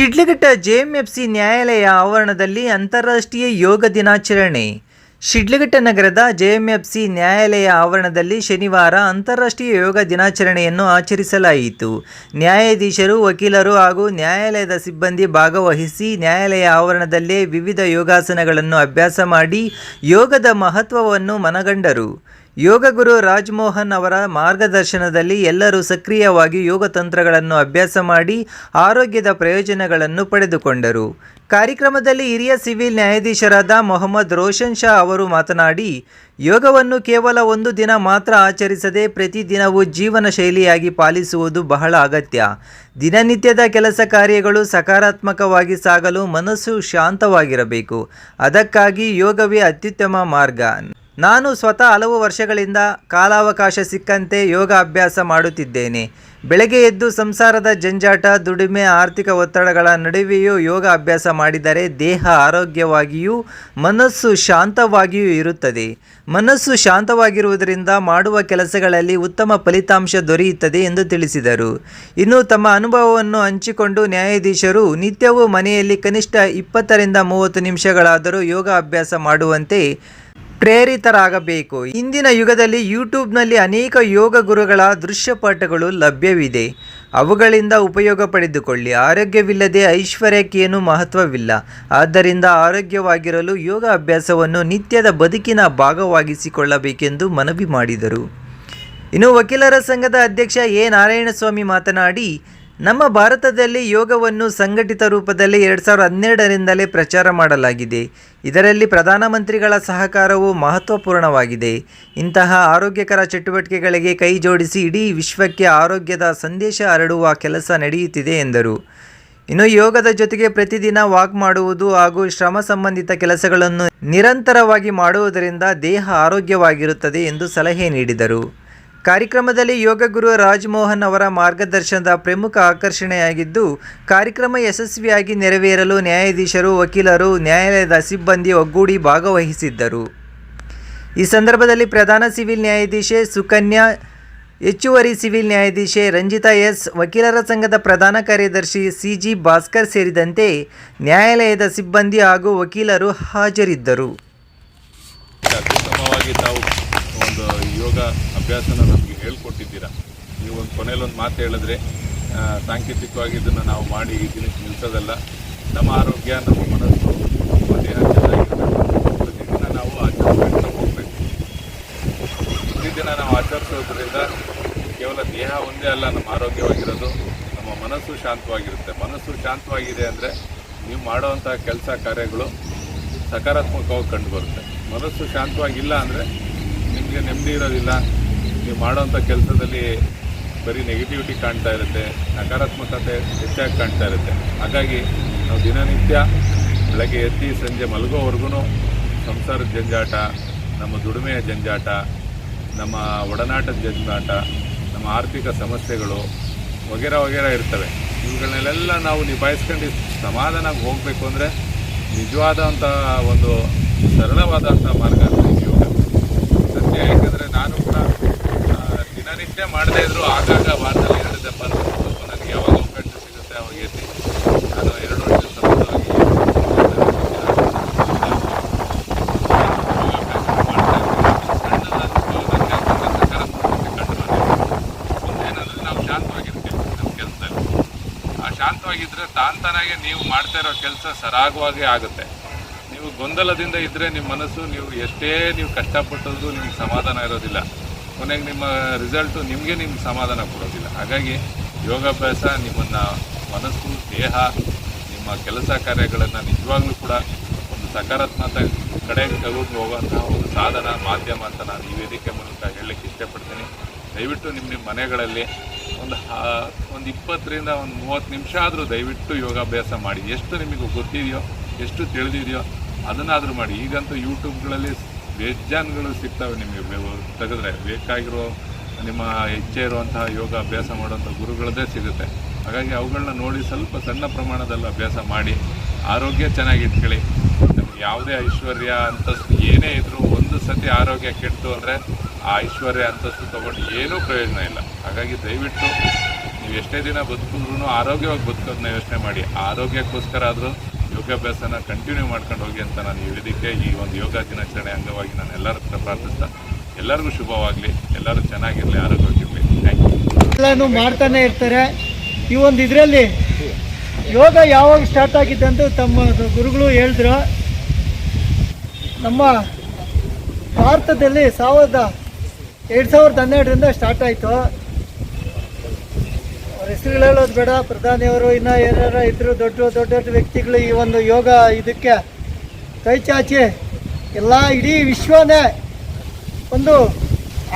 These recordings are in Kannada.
ಶಿಡ್ಲಘಟ್ಟ ಜೆಎಂಎಫ್ಸಿ ನ್ಯಾಯಾಲಯ ಆವರಣದಲ್ಲಿ ಅಂತಾರಾಷ್ಟ್ರೀಯ ಯೋಗ ದಿನಾಚರಣೆ. ಶಿಡ್ಲಘಟ್ಟ ನಗರದ ಜೆಎಂಎಫ್ಸಿ ನ್ಯಾಯಾಲಯ ಆವರಣದಲ್ಲಿ ಶನಿವಾರ ಅಂತಾರಾಷ್ಟ್ರೀಯ ಯೋಗ ದಿನಾಚರಣೆಯನ್ನು ಆಚರಿಸಲಾಯಿತು. ನ್ಯಾಯಾಧೀಶರು, ವಕೀಲರು ಹಾಗೂ ನ್ಯಾಯಾಲಯದ ಸಿಬ್ಬಂದಿ ಭಾಗವಹಿಸಿ ನ್ಯಾಯಾಲಯ ಆವರಣದಲ್ಲೇ ವಿವಿಧ ಯೋಗಾಸನಗಳನ್ನು ಅಭ್ಯಾಸ ಮಾಡಿ ಯೋಗದ ಮಹತ್ವವನ್ನು ಮನಗಂಡರು. ಯೋಗ ಗುರು ರಾಜ್ಮೋಹನ್ ಅವರ ಮಾರ್ಗದರ್ಶನದಲ್ಲಿ ಎಲ್ಲರೂ ಸಕ್ರಿಯವಾಗಿ ಯೋಗ ತಂತ್ರಗಳನ್ನು ಅಭ್ಯಾಸ ಮಾಡಿ ಆರೋಗ್ಯದ ಪ್ರಯೋಜನಗಳನ್ನು ಪಡೆದುಕೊಂಡರು. ಕಾರ್ಯಕ್ರಮದಲ್ಲಿ ಹಿರಿಯ ಸಿವಿಲ್ ನ್ಯಾಯಾಧೀಶರಾದ ಮೊಹಮ್ಮದ್ ರೋಷನ್ ಶಾ ಅವರು ಮಾತನಾಡಿ, ಯೋಗವನ್ನು ಕೇವಲ ಒಂದು ದಿನ ಮಾತ್ರ ಆಚರಿಸದೆ ಪ್ರತಿದಿನವೂ ಜೀವನ ಶೈಲಿಯಾಗಿ ಪಾಲಿಸುವುದು ಬಹಳ ಅಗತ್ಯ. ದಿನನಿತ್ಯದ ಕೆಲಸ ಕಾರ್ಯಗಳು ಸಕಾರಾತ್ಮಕವಾಗಿ ಸಾಗಲು ಮನಸ್ಸು ಶಾಂತವಾಗಿರಬೇಕು. ಅದಕ್ಕಾಗಿ ಯೋಗವೇ ಅತ್ಯುತ್ತಮ ಮಾರ್ಗ. ನಾನು ಸ್ವತಃ ಹಲವು ವರ್ಷಗಳಿಂದ ಕಾಲಾವಕಾಶ ಸಿಕ್ಕಂತೆ ಯೋಗ ಅಭ್ಯಾಸ ಮಾಡುತ್ತಿದ್ದೇನೆ. ಬೆಳಗ್ಗೆ ಎದ್ದು ಸಂಸಾರದ ಜಂಜಾಟ, ದುಡಿಮೆ, ಆರ್ಥಿಕ ಒತ್ತಡಗಳ ನಡುವೆಯೂ ಯೋಗ ಅಭ್ಯಾಸ ಮಾಡಿದರೆ ದೇಹ ಆರೋಗ್ಯವಾಗಿಯೂ, ಮನಸ್ಸು ಶಾಂತವಾಗಿಯೂ ಇರುತ್ತದೆ. ಮನಸ್ಸು ಶಾಂತವಾಗಿರುವುದರಿಂದ ಮಾಡುವ ಕೆಲಸಗಳಲ್ಲಿ ಉತ್ತಮ ಫಲಿತಾಂಶ ದೊರೆಯುತ್ತದೆ ಎಂದು ತಿಳಿಸಿದರು. ಇನ್ನು ತಮ್ಮ ಅನುಭವವನ್ನು ಹಂಚಿಕೊಂಡು ನ್ಯಾಯಾಧೀಶರು, ನಿತ್ಯವೂ ಮನೆಯಲ್ಲಿ ಕನಿಷ್ಠ ಇಪ್ಪತ್ತರಿಂದ ಮೂವತ್ತು ನಿಮಿಷಗಳಾದರೂ ಯೋಗ ಅಭ್ಯಾಸ ಮಾಡುವಂತೆ ಪ್ರೇರಿತರಾಗಬೇಕು. ಇಂದಿನ ಯುಗದಲ್ಲಿ ಯೂಟ್ಯೂಬ್ನಲ್ಲಿ ಅನೇಕ ಯೋಗ ಗುರುಗಳ ದೃಶ್ಯಪಾಠಗಳು ಲಭ್ಯವಿದೆ. ಅವುಗಳಿಂದ ಉಪಯೋಗ ಪಡೆದುಕೊಳ್ಳಿ. ಆರೋಗ್ಯವಿಲ್ಲದೆ ಐಶ್ವರ್ಯಕ್ಕೇನು ಮಹತ್ವವಿಲ್ಲ. ಆದ್ದರಿಂದ ಆರೋಗ್ಯವಾಗಿರಲು ಯೋಗ ಅಭ್ಯಾಸವನ್ನು ನಿತ್ಯದ ಬದುಕಿನ ಭಾಗವಾಗಿಸಿಕೊಳ್ಳಬೇಕೆಂದು ಮನವಿ ಮಾಡಿದರು. ಇನ್ನು ವಕೀಲರ ಸಂಘದ ಅಧ್ಯಕ್ಷ ಎ. ನಾರಾಯಣಸ್ವಾಮಿ ಮಾತನಾಡಿ ನಮ್ಮ ಭಾರತದಲ್ಲಿ ಯೋಗವನ್ನು ಸಂಘಟಿತ ರೂಪದಲ್ಲಿ ಎರಡು ಸಾವಿರದ ಹನ್ನೆರಡರಿಂದಲೇ ಪ್ರಚಾರ ಮಾಡಲಾಗಿದೆ. ಇದರಲ್ಲಿ ಪ್ರಧಾನಮಂತ್ರಿಗಳ ಸಹಕಾರವು ಮಹತ್ವಪೂರ್ಣವಾಗಿದೆ. ಇಂತಹ ಆರೋಗ್ಯಕರ ಚಟುವಟಿಕೆಗಳಿಗೆ ಕೈ ಜೋಡಿಸಿ ಇಡೀ ವಿಶ್ವಕ್ಕೆ ಆರೋಗ್ಯದ ಸಂದೇಶ ಹರಡುವ ಕೆಲಸ ನಡೆಯುತ್ತಿದೆ, ಎಂದರು. ಇನ್ನು ಯೋಗದ ಜೊತೆಗೆ ಪ್ರತಿದಿನ ವಾಕ್ ಮಾಡುವುದು ಹಾಗೂ ಶ್ರಮ ಸಂಬಂಧಿತ ಕೆಲಸಗಳನ್ನು ನಿರಂತರವಾಗಿ ಮಾಡುವುದರಿಂದ ದೇಹ ಆರೋಗ್ಯವಾಗಿರುತ್ತದೆ ಎಂದು ಸಲಹೆ ನೀಡಿದರು. ಕಾರ್ಯಕ್ರಮದಲ್ಲಿ ಯೋಗ ಗುರು ರಾಜ್ಮೋಹನ್ ಅವರ ಮಾರ್ಗದರ್ಶನದ ಪ್ರಮುಖ ಆಕರ್ಷಣೆಯಾಗಿದ್ದು, ಕಾರ್ಯಕ್ರಮ ಯಶಸ್ವಿಯಾಗಿ ನೆರವೇರಲು ನ್ಯಾಯಾಧೀಶರು, ವಕೀಲರು, ನ್ಯಾಯಾಲಯದ ಸಿಬ್ಬಂದಿ ಒಗ್ಗೂಡಿ ಭಾಗವಹಿಸಿದ್ದರು. ಈ ಸಂದರ್ಭದಲ್ಲಿ ಪ್ರಧಾನ ಸಿವಿಲ್ ನ್ಯಾಯಾಧೀಶೆ ಸುಕನ್ಯಾ, ಹೆಚ್ಚುವರಿ ಸಿವಿಲ್ ನ್ಯಾಯಾಧೀಶೆ ರಂಜಿತಾ ಎಸ್, ವಕೀಲರ ಸಂಘದ ಪ್ರಧಾನ ಕಾರ್ಯದರ್ಶಿ ಸಿ ಜಿ ಭಾಸ್ಕರ್ ಸೇರಿದಂತೆ ನ್ಯಾಯಾಲಯದ ಸಿಬ್ಬಂದಿ ಹಾಗೂ ವಕೀಲರು ಹಾಜರಿದ್ದರು. ಯೋಗ ಅಭ್ಯಾಸನ ನಮಗೆ ಹೇಳ್ಕೊಟ್ಟಿದ್ದೀರಾ? ನೀವು ಒಂದು ಕೊನೆಯಲ್ಲಿ ಒಂದು ಮಾತು ಹೇಳಿದ್ರೆ ಸಾಂಕೇತಿಕವಾಗಿ ಇದನ್ನು ನಾವು ಮಾಡಿ ಈ ದಿನಕ್ಕೆ ನಿಲ್ಲಿಸೋದಲ್ಲ ನಮ್ಮ ಆರೋಗ್ಯ, ನಮ್ಮ ಮನಸ್ಸು ನಮ್ಮ ದೇಹ ಪ್ರತಿದಿನ ನಾವು ಆಚರಿಸ್ಕೊಂಡು ಹೋಗಬೇಕು. ಪ್ರತಿದಿನ ನಾವು ಆಚರಿಸೋದ್ರಿಂದ ಕೇವಲ ದೇಹ ಒಂದೇ ಅಲ್ಲ, ನಮ್ಮ ಆರೋಗ್ಯವಾಗಿರೋದು. ನಮ್ಮ ಮನಸ್ಸು ಶಾಂತವಾಗಿರುತ್ತೆ. ಮನಸ್ಸು ಶಾಂತವಾಗಿದೆ ಅಂದರೆ ನೀವು ಮಾಡುವಂಥ ಕೆಲಸ, ಕಾರ್ಯಗಳು ಸಕಾರಾತ್ಮಕವಾಗಿ ಕಂಡುಬರುತ್ತೆ. ಮನಸ್ಸು ಶಾಂತವಾಗಿಲ್ಲ ಅಂದರೆ ನಿಮಗೆ ನೆಮ್ಮದಿ ಇರೋದಿಲ್ಲ. ನೀವು ಮಾಡೋವಂಥ ಕೆಲಸದಲ್ಲಿ ಬರೀ ನೆಗೆಟಿವಿಟಿ ಕಾಣ್ತಾ ಇರುತ್ತೆ, ನಕಾರಾತ್ಮಕತೆ ಹೆಚ್ಚಾಗಿ ಕಾಣ್ತಾ ಇರುತ್ತೆ. ಹಾಗಾಗಿ ನಾವು ದಿನನಿತ್ಯ ಬೆಳಗ್ಗೆ ಎತ್ತಿ ಸಂಜೆ ಮಲಗೋವರೆಗೂ ಸಂಸಾರದ ಜಂಜಾಟ, ನಮ್ಮ ದುಡಿಮೆಯ ಜಂಜಾಟ, ನಮ್ಮ ಒಡನಾಟದ ಜಂಜಾಟ, ನಮ್ಮ ಆರ್ಥಿಕ ಸಮಸ್ಯೆಗಳು ವಗೇರ ವಗೇರ ಇರ್ತವೆ. ಇವುಗಳನ್ನೆಲ್ಲ ನಾವು ನಿಭಾಯಿಸ್ಕೊಂಡು ಸಮಾಧಾನಕ್ಕೆ ಹೋಗಬೇಕು ಅಂದರೆ ನಿಜವಾದಂಥ ಒಂದು ಸರಳವಾದಂಥ ಮಾರ್ಗ ಸತ್ಯ ಯಾಕಂದರೆ ನಾನು ಕೂಡ ದಿನನಿತ್ಯ ಮಾಡದೇ ಇದ್ರು ಆಗಾಗ ವಾರದಲ್ಲಿ ಎರಡು ದಪ್ಪ ನನಗೆ ಯಾವಾಗ ಅವಕಾಶ ಸಿಗುತ್ತೆ ಅವಾಗ ನಾನು ಎರಡು ವರ್ಷ ಸತತವಾಗಿ ನಾವು ನಮ್ಮ ಕೆಲಸದಲ್ಲಿ ಆ ಶಾಂತವಾಗಿದ್ದರೆ ತಾಂತಾನಾಗೆ ನೀವು ಮಾಡ್ತಾ ಇರೋ ಕೆಲಸ ಸರಾಗವಾಗಿ ಆಗುತ್ತೆ. ನೀವು ಗೊಂದಲದಿಂದ ಇದ್ದರೆ ನಿಮ್ಮ ಮನಸ್ಸು ನೀವು ಎಷ್ಟೇ ನೀವು ಕಷ್ಟಪಟ್ಟದ್ದು ನಿಮ್ಗೆ ಸಮಾಧಾನ ಇರೋದಿಲ್ಲ. ಕೊನೆಗೆ ನಿಮ್ಮ ರಿಸಲ್ಟು ನಿಮಗೆ ನಿಮ್ಗೆ ಸಮಾಧಾನ ಕೊಡೋದಿಲ್ಲ. ಹಾಗಾಗಿ ಯೋಗಾಭ್ಯಾಸ ನಿಮ್ಮನ್ನು ಮನಸ್ಸು, ದೇಹ, ನಿಮ್ಮ ಕೆಲಸ ಕಾರ್ಯಗಳನ್ನು ನಿಜವಾಗ್ಲೂ ಕೂಡ ಒಂದು ಸಕಾರಾತ್ಮಕ ಕಡೆಗೆ ತಗೊಂಡು ಹೋಗುವಂತಹ ಒಂದು ಸಾಧನ, ಮಾಧ್ಯಮ ಅಂತ ನಾನು ಈ ವೇದಿಕೆ ಮೂಲಕ ಹೇಳಲಿಕ್ಕೆ ಇಷ್ಟಪಡ್ತೀನಿ. ದಯವಿಟ್ಟು ನಿಮ್ಮ ನಿಮ್ಮ ಮನೆಗಳಲ್ಲಿ ಒಂದು ಒಂದು ಇಪ್ಪತ್ತರಿಂದ ಒಂದು ಮೂವತ್ತು ನಿಮಿಷ ಆದರೂ ದಯವಿಟ್ಟು ಯೋಗಾಭ್ಯಾಸ ಮಾಡಿ. ಎಷ್ಟು ನಿಮಗೆ ಗೊತ್ತಿದೆಯೋ, ಎಷ್ಟು ತಿಳಿದಿದೆಯೋ ಅದನ್ನಾದರೂ ಮಾಡಿ. ಈಗಂತೂ ಯೂಟ್ಯೂಬ್ಗಳಲ್ಲಿ ಬೇಜಾನ್ಗಳು ಸಿಗ್ತವೆ ನಿಮಗೆ. ತೆಗೆದ್ರೆ ಬೇಕಾಗಿರೋ ನಿಮ್ಮ ಇಚ್ಛೆ ಇರುವಂತಹ ಯೋಗ ಅಭ್ಯಾಸ ಮಾಡುವಂಥ ಗುರುಗಳದ್ದೇ ಸಿಗುತ್ತೆ. ಹಾಗಾಗಿ ಅವುಗಳನ್ನ ನೋಡಿ ಸ್ವಲ್ಪ ಸಣ್ಣ ಪ್ರಮಾಣದಲ್ಲಿ ಅಭ್ಯಾಸ ಮಾಡಿ, ಆರೋಗ್ಯ ಚೆನ್ನಾಗಿಟ್ಕೊಳ್ಳಿ. ನಮ್ಗೆ ಯಾವುದೇ ಐಶ್ವರ್ಯ ಅಂತಸ್ತು ಏನೇ ಇದ್ರೂ ಒಂದು ಸತಿ ಆರೋಗ್ಯ ಕೆಟ್ಟು ಅಂದರೆ ಆ ಐಶ್ವರ್ಯ ಅಂತಸ್ತು ತೊಗೊಂಡು ಏನೂ ಪ್ರಯೋಜನ ಇಲ್ಲ. ಹಾಗಾಗಿ ದಯವಿಟ್ಟು ನೀವು ಎಷ್ಟೇ ದಿನ ಬದುಕಿದ್ರು ಆರೋಗ್ಯವಾಗಿ ಬದುಕೋದನ್ನ ಯೋಚನೆ ಮಾಡಿ. ಆರೋಗ್ಯಕ್ಕೋಸ್ಕರ ಆದರೂ ಯೋಗಾಭ್ಯಾಸನ ಕಂಟಿನ್ಯೂ ಮಾಡ್ಕೊಂಡು ಹೋಗಿ ಅಂತ ನಾನು ಹೇಳಿದ್ದಕ್ಕೆ ಈ ಒಂದು ಯೋಗ ದಿನಾಚರಣೆ ಅಂಗವಾಗಿ ನಾನು ಎಲ್ಲರ ಹತ್ರ ಪ್ರಾರ್ಥಿಸ್ತಾ ಎಲ್ಲರಿಗೂ ಶುಭವಾಗಲಿ, ಎಲ್ಲರೂ ಚೆನ್ನಾಗಿರಲಿ, ಆರೋಗ್ಯವಾಗಿರಲಿ. ಥ್ಯಾಂಕ್ ಯು ಎಲ್ಲನೂ ಮಾಡ್ತಾನೆ ಇರ್ತಾರೆ. ಈ ಒಂದು ಇದರಲ್ಲಿ ಯೋಗ ಯಾವಾಗ ಸ್ಟಾರ್ಟ್ ಆಗಿದೆ ಅಂತ ತಮ್ಮ ಗುರುಗಳು ಹೇಳಿದ್ರು. ನಮ್ಮ ಭಾರತದಲ್ಲಿ ಸಾವಿರದ ಎರಡು ಸಾವಿರದ ಹನ್ನೆರಡರಿಂದ ಸ್ಟಾರ್ಟ್ ಆಯಿತು. ಹೆಸರುಗಳು ಹೇಳೋದು ಬೇಡ. ಪ್ರಧಾನಿಯವರು ಇನ್ನೂ ಏನಾರ ಇದ್ರು ದೊಡ್ಡ ದೊಡ್ಡ ದೊಡ್ಡ ವ್ಯಕ್ತಿಗಳು ಈ ಒಂದು ಯೋಗ ಇದಕ್ಕೆ ಕೈ ಚಾಚಿ ಎಲ್ಲ ಇಡೀ ವಿಶ್ವನೇ ಒಂದು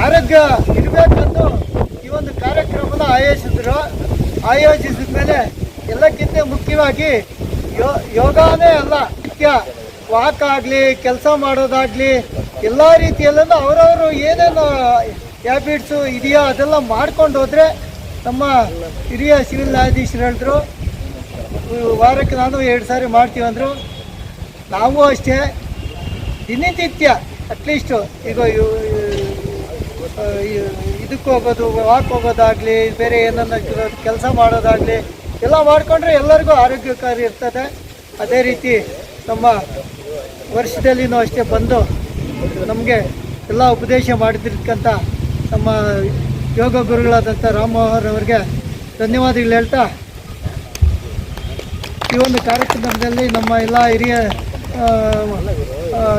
ಆರೋಗ್ಯ ಇರಬೇಕಂದು ಈ ಒಂದು ಕಾರ್ಯಕ್ರಮನ ಆಯೋಜಿಸಿದ್ರು. ಆಯೋಜಿಸಿದ ಮೇಲೆ ಎಲ್ಲಕ್ಕಿಂತ ಮುಖ್ಯವಾಗಿ ಯೋ, ಯೋಗನೇ ಅಲ್ಲ. ಮುಖ್ಯ ವಾಕ್ ಆಗಲಿ, ಕೆಲಸ ಮಾಡೋದಾಗಲಿ, ಎಲ್ಲ ರೀತಿಯಲ್ಲೂ ಅವರವರು ಏನೇನು ಹ್ಯಾಬಿಟ್ಸು ಇದೆಯೋ ಅದೆಲ್ಲ ಮಾಡ್ಕೊಂಡು ಹೋದರೆ ನಮ್ಮ ಹಿರಿಯ ಸಿವಿಲ್ ನ್ಯಾಯಾಧೀಶರು ಹೇಳಿದ್ರು ವಾರಕ್ಕೆ ನಾನು ಎರಡು ಸಾರಿ ಮಾಡ್ತೀವಿ ಅಂದರು. ನಾವು ಅಷ್ಟೇ, ದಿನನಿತ್ಯ ಅಟ್ಲೀಸ್ಟು ಈಗ ಇದಕ್ಕೆ ಹೋಗೋದು ವಾಕ್ ಹೋಗೋದಾಗಲಿ, ಬೇರೆ ಏನನ್ನ ಕೆಲಸ ಮಾಡೋದಾಗಲಿ, ಎಲ್ಲ ಮಾಡಿಕೊಂಡ್ರೆ ಎಲ್ಲರಿಗೂ ಆರೋಗ್ಯಕಾರಿ ಇರ್ತದೆ. ಅದೇ ರೀತಿ ನಮ್ಮ ವರ್ಷದಲ್ಲಿನೂ ಅಷ್ಟೇ ಬಂದು ನಮಗೆ ಎಲ್ಲ ಉಪದೇಶ ಮಾಡಿದಿರ್ತಕ್ಕಂಥ ನಮ್ಮ ಯೋಗ ಗುರುಗಳಾದಂಥ ರಾಮಮೋಹನ್ ಅವರಿಗೆ ಧನ್ಯವಾದಗಳು ಹೇಳ್ತಾ, ಈ ಒಂದು ಕಾರ್ಯಕ್ರಮದಲ್ಲಿ ನಮ್ಮ ಎಲ್ಲ ಹಿರಿಯ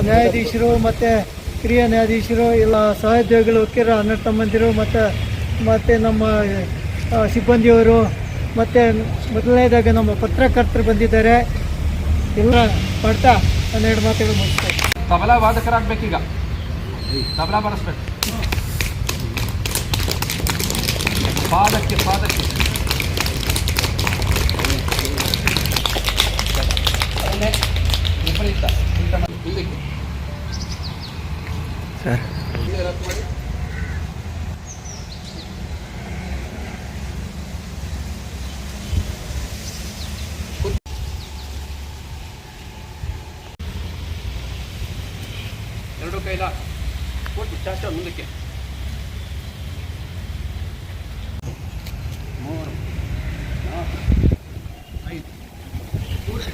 ನ್ಯಾಯಾಧೀಶರು ಮತ್ತು ಹಿರಿಯ ನ್ಯಾಯಾಧೀಶರು, ಎಲ್ಲ ಸಹೋದ್ಯೋಗಿಗಳು, ವಕೀಲರ ಅಣ್ಣ ತಮ್ಮಂದಿರು ಮತ್ತು ಮತ್ತು ನಮ್ಮ ಸಿಬ್ಬಂದಿಯವರು, ಮತ್ತು ಮೊದಲನೇದಾಗ ನಮ್ಮ ಪತ್ರಕರ್ತರು ಬಂದಿದ್ದಾರೆ. ಎಲ್ಲ ಮಾಡ್ತಾ ಹನ್ನೆರಡು ಮಾತುಗಳು ಮುಗಿಸ್ತಾರೆ ತಬಲಾ ವಾದಕರಾಗಬೇಕೀಗ ತಬಲಾ ಬರೆಸ್ಬೇಕು. ಪಾದಕ್ಕೆ ಪಾದಕ್ಕೆ. ವಿಪರೀತ ಎರಡು ಕೈಲ. ಕೊಟ್ಟು ಜಾಸ್ತಿ ಮುಂದಕ್ಕೆ. ಕೂರ್ಸಿ,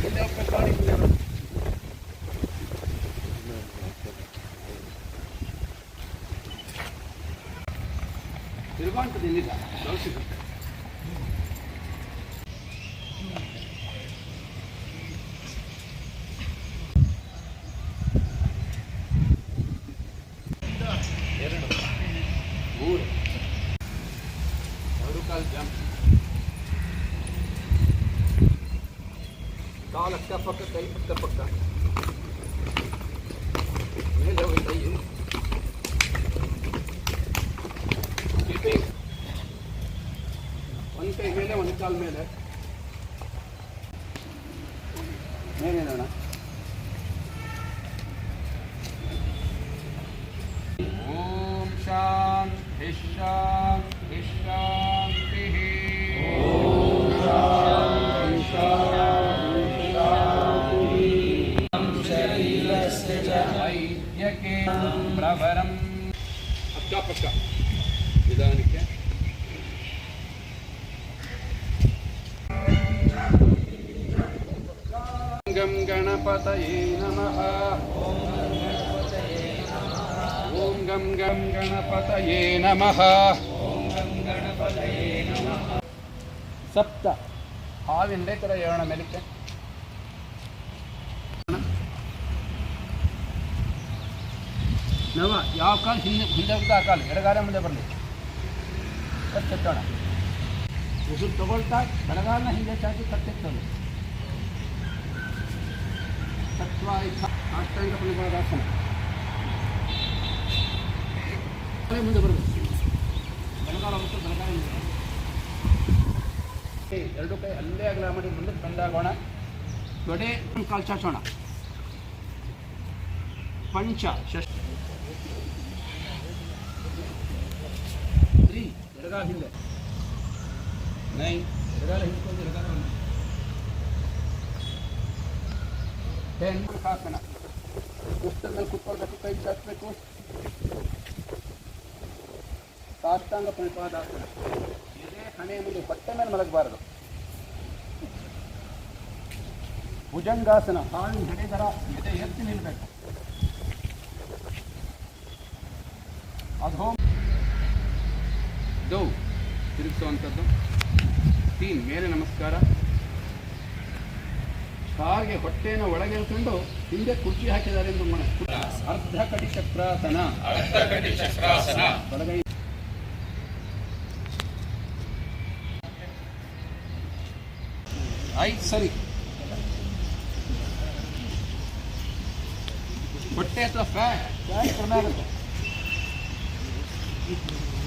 ಕಾಲು ಅಕ್ಕ ಪಕ್ಕ ಕೈ ಪಕ್ಕ ಪಕ್ಕ ಮೇಲೆ ಒಂದು ಕೈ Keeping. ಒಂದು ಕೈ ಮೇಲೆ ಒಂದು ಕಾಲು ಮೇಲೆ ಮೇಲೆ ನೋಡ ಓಂ ಶಾಂತಿ ಶಾಂತಿ ಅಕ್ಕಪಕ್ಕ ನಿಧಾನಕ್ಕೆ. ಗಣಪತಯೇ ನಮಃ. ಓಂ ಗಂ ಗಂ ಗಣಪತಯೇ ನಮಃ. ಸಪ್ತ. ಹಾವಿಂದೆ ತರ ಹೇಳೋಣ ಮೇಲಕ್ಕೆ. ನವ ಯಾವ ಕಾಲು? ಹಿಂದೆ ಹಿಂದೆ ಹೋಗ್ತಾ ಆ ಕಾಲು. ಎಡಗಾಲ ಮುಂದೆ ಬರಲಿ. ಕಟ್ಟೋಣ ಉಸಿರು ತಗೊಳ್ತಾ ಬಲಗಾಲನ ಹಿಂದೆ ಚಾಚಿ ಕಟ್ಟೆತ್ತಲು ತತ್ವಾಯಿತ ಅಷ್ಟಾಂಗ ತಲೆ ಮುಂದೆ ಬರಬೇಕು ಬಲಗಾಲ ಮತ್ತು ಏ, ಎರಡು ಕೈ ಅಲ್ಲೇ ಅಗಲ ಮಾಡಿ ಮುಂದೆ ತಂದಾಗೋಣ ತೊಡೆ ಕಾಲು ಚಾಚೋಣ. ಪಂಚ ಷಷ್ಠ ತ್ರೀ. ಹಿಂದೆ ನೈನ್. ಎಡಗಾಲ ಹಿಂದ್ಕೊಂಡು ಎಡಗಾಲ ಟೆನ್. ಹಾಕೋಣ ಪುಸ್ತಕ ಮೇಲೆ ಕುತ್ಕೊಳ್ಬೇಕು, ಕೈ ಸಾಷ್ಟಾಂಗ ಪರಿಪಾದಾಸನ ಎದೆ ಹಣೆಯ ಮುಂದೆ ಹೊಟ್ಟೆ ಮೇಲೆ ಮಲಗಬಾರದು. ಭುಜಂಗಾಸನ. ಕಾಲು ನಡೆದರ ಎದೆ ಎತ್ತಿ ನಿಲ್ಲಬೇಕು ಅಧೋ ದೌ ತಿರುಗಿಸುವಂಥದ್ದು. ತೀನ್ ಮೇಲೆ ನಮಸ್ಕಾರ. ಹಾಗೆ ಹೊಟ್ಟೆಯನ್ನು ಒಳಗೆ ಇಳ್ಕೊಂಡು ಹಿಂದೆ ಕುರ್ಚಿ ಹಾಕಿದ್ದಾರೆ ಎಂದು ಮನೆ ಅರ್ಧ ಕಟಿ ಚಕ್ರಾಸನ. ಅರ್ಧ ಕಟಿ ಚಕ್ರಾಸನ. ಬಲಗೈ ಆಯ್ತು ಸರಿ. ಹೊಟ್ಟೆ ಅಥವಾ ಫ್ಯಾಟ್ ಫ್ಯಾಟ್ ಕಡಿಮೆ ಆಗುತ್ತೆ. Thank you.